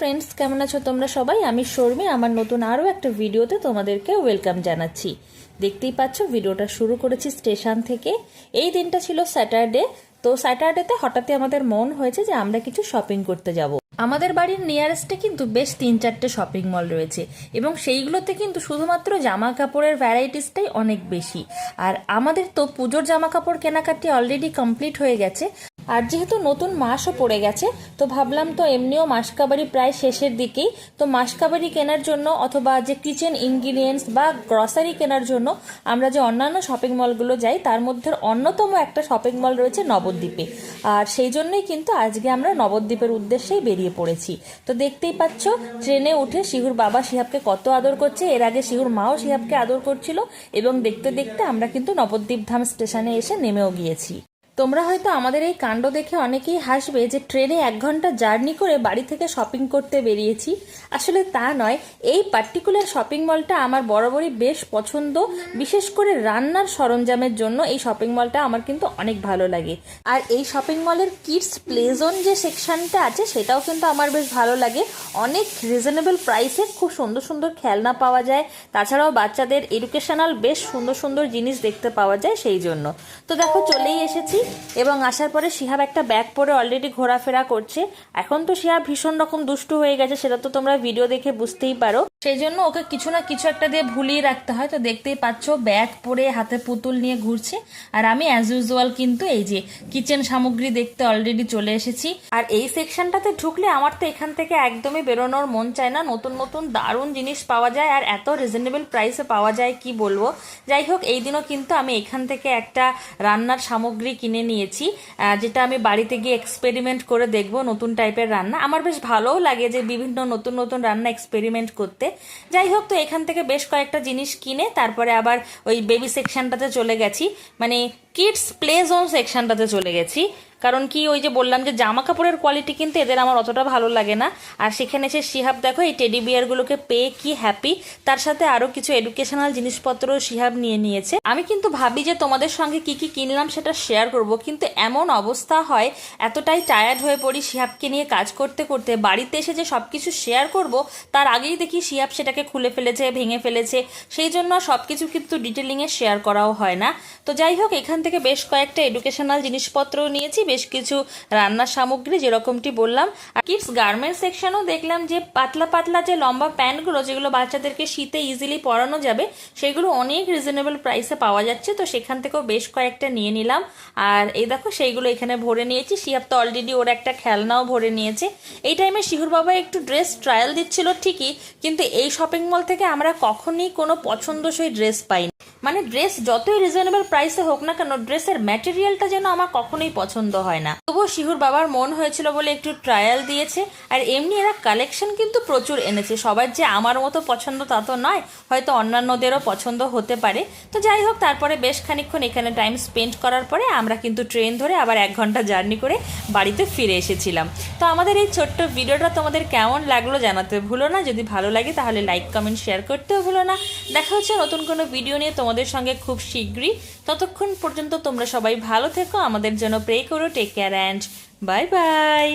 Friends কেমন আছো তোমরা সবাই? আমি শর্মি, আমার নতুন আরও একটা ভিডিওতে তোমাদেরকে ওয়েলকাম জানাচ্ছি। দেখতেই পাচ্ছ, ভিডিওটা শুরু করেছি স্টেশন থেকে। এই দিনটা ছিল স্যাটারডে তো স্যাটারডেতে হঠাৎই আমাদের মন হয়েছে যে আমরা কিছু শপিং করতে যাব। আমাদের বাড়ির নিয়ারেস্টে কিন্তু বেশ তিন চারটে শপিং মল রয়েছে, এবং সেইগুলোতে কিন্তু শুধুমাত্র জামা কাপড়ের ভ্যারাইটিসটাই অনেক বেশি। আর আমাদের তো পুজোর জামা কাপড় কেনাকাটি অলরেডি কমপ্লিট হয়ে গেছে আর যেহেতু নতুন মাসও পড়ে গেছে, তো ভাবলাম তো এমনিও মাসকাবারি প্রায় শেষের দিকেই। তো মাসকাবারি কেনার জন্য অথবা যে কিচেন ইনগ্রিডিয়েন্টস বা গ্রসারি কেনার জন্য আমরা যে অন্যান্য শপিং মলগুলো যাই, তার মধ্যে অন্যতম একটা শপিং মল রয়েছে নবদ্বীপে। আর সেই জন্যই কিন্তু আজকে আমরা নবদ্বীপের উদ্দেশ্যেই বেরিয়ে পড়েছি। তো দেখতেই পাচ্ছ, ট্রেনে উঠে শিহুর বাবা শিহাবকে কত আদর করছে, এর আগে শিহুর মাও শিহাবকে আদর করছিল এবং দেখতে দেখতে আমরা কিন্তু নবদ্বীপ ধাম স্টেশনে এসে নেমেও গিয়েছি। তোমরা হয়তো আমাদের এই কাণ্ড দেখে অনেকেই হাসবে যে ট্রেনে এক ঘণ্টা জার্নি করে বাড়ি থেকে শপিং করতে বেরিয়েছি। আসলে তা নয়, এই পার্টিকুলার শপিং মলটা আমার বরাবরই বেশ পছন্দ। বিশেষ করে রান্নার সরঞ্জামের জন্য এই শপিং মলটা আমার কিন্তু অনেক ভালো লাগে। আর এই শপিং মলের কিডস প্লেজোন যে সেকশনটা আছে, সেটাও কিন্তু আমার বেশ ভালো লাগে। অনেক রিজনেবল প্রাইসে খুব সুন্দর সুন্দর খেলনা পাওয়া যায়। তাছাড়াও বাচ্চাদের এডুকেশনাল বেশ সুন্দর সুন্দর জিনিস দেখতে পাওয়া যায় সেই জন্য। তো দেখো, চলেই এসেছি। এবং আসার পরে শিহাব একটা ব্যাগ পরে অলরেডি ঘোরাফেরা করছে। এখন তো শিহাব ভীষণ রকম দুষ্টু হয়ে গেছে, সেটা তো তোমরা ভিডিও দেখে বুঝতেই পারো। সেই জন্য ওকে কিছু না কিছু একটা দিয়ে ভুলিয়ে রাখতে হয়। তো দেখতেই পাচ্ছ, ব্যাগ পরে হাতে পুতুল নিয়ে ঘুরছে। আর আমি অ্যাজ ইউজুয়াল কিন্তু এই যে কিচেন সামগ্রী দেখতে অলরেডি চলে এসেছি। আর এই সেকশনটাতে ঢুকলে আমার তো এখান থেকে একদমই বেরোনোর মন চায় না। নতুন নতুন দারুণ জিনিস পাওয়া যায় আর এত রিজনেবল প্রাইসে পাওয়া যায়, কি বলব? যাই হোক, এই দিনও কিন্তু আমি এখান থেকে একটা রান্নার সামগ্রী কিনে নিয়েছি যেটা আমি বাড়িতে গিয়ে এক্সপেরিমেন্ট করে দেখব নতুন টাইপের রান্না। আমার বেশ ভালোও লাগে যে বিভিন্ন নতুন নতুন রান্না এক্সপেরিমেন্ট করতে। যাই হোক, তো এখান থেকে বেশ কয়েকটা জিনিস কিনে তারপরে আবার ওই বেবি সেকশনটাতে চলে গেছি। মানে কিডস প্লে জোন সেকশনটাতে চলে গেছি। কারণ কি, ওই যে বললাম যে জামা কাপড়ের কোয়ালিটি কিন্তু এদের আমার অতটা ভালো লাগে না। আর সেখানে এসে শিহাব, দেখো এই টেডি বিয়ারগুলোকে পেয়ে কি হ্যাপি তার সাথে আরও কিছু এডুকেশনাল জিনিসপত্র শিহাব নিয়ে নিয়েছে। আমি কিন্তু ভাবি যে তোমাদের সঙ্গে কি কি কিনলাম সেটা শেয়ার করব, কিন্তু এমন অবস্থা হয়, এতটাই টায়ার্ড হয়ে পড়ি শিহাবকে নিয়ে কাজ করতে করতে, বাড়িতে এসে যে সব কিছু শেয়ার করব, তার আগেই দেখি শিহাব সেটাকে খুলে ফেলেছে, ভেঙে ফেলেছে। সেই জন্য সব কিছু কিন্তু ডিটেলিংয়ে শেয়ার করাও হয় না। তো যাই হোক, এখান থেকে বেশ কয়েকটা এডুকেশনাল জিনিসপত্র নিয়েছি বেশ কিছু রান্নার সামগ্রী যেরকমটি বললাম। আর কিডস গার্মেন্টস সেকশনও দেখলাম যে পাতলা পাতলা যে লম্বা প্যান্টগুলো যেগুলো বাচ্চাদেরকে শীতে ইজিলি পরানো যাবে, সেগুলো অনেক রিজনেবল প্রাইসে পাওয়া যাচ্ছে। তো সেখান থেকেও বেশ কয়েকটা নিয়ে নিলাম। আর এই দেখো, সেইগুলো এখানে ভরে নিয়েছি। শিহাব তো অলরেডি ওর একটা খেলনাও ভরে নিয়েছে। এই টাইমে শিহুর বাবা একটু ড্রেস ট্রায়াল দিচ্ছিল ঠিকই, কিন্তু এই শপিং মল থেকে আমরা কখনই কোনো পছন্দসই ড্রেস পাইনি। মানে ড্রেস যতই রিজনেবল প্রাইসে হোক না কেন ড্রেসের ম্যাটেরিয়ালটা যেন আমার কখনোই পছন্দ হয় না। তবুও শিহুর বাবার মন হয়েছিল বলে একটু ট্রায়াল দিয়েছে, আর এমনি এরা কালেকশন কিন্তু প্রচুর এনেছে। সবার যে আমার মতো পছন্দ তা তো নয়, হয়তো অন্যান্যদেরও পছন্দ হতে পারে। তো যাই হোক, তারপরে বেশ খানিকক্ষণ এখানে টাইম স্পেন্ড করার পরে আমরা কিন্তু ট্রেন ধরে আবার এক ঘণ্টা জার্নি করে বাড়িতে ফিরে এসেছিলাম। তো আমাদের এই ছোট্ট ভিডিওটা তোমাদের কেমন লাগল জানাতে ভুলো না। যদি ভালো লাগে তাহলে লাইক কমেন্ট শেয়ার করতেও ভুলো না। দেখা হচ্ছে নতুন কোনো ভিডিও নিয়ে। তোমাদের সঙ্গে খুব শীঘ্রই। ততক্ষণ পর্যন্ত তোমরা সবাই ভালো থেকো। আমাদের জন্য প্রে করো take care and bye bye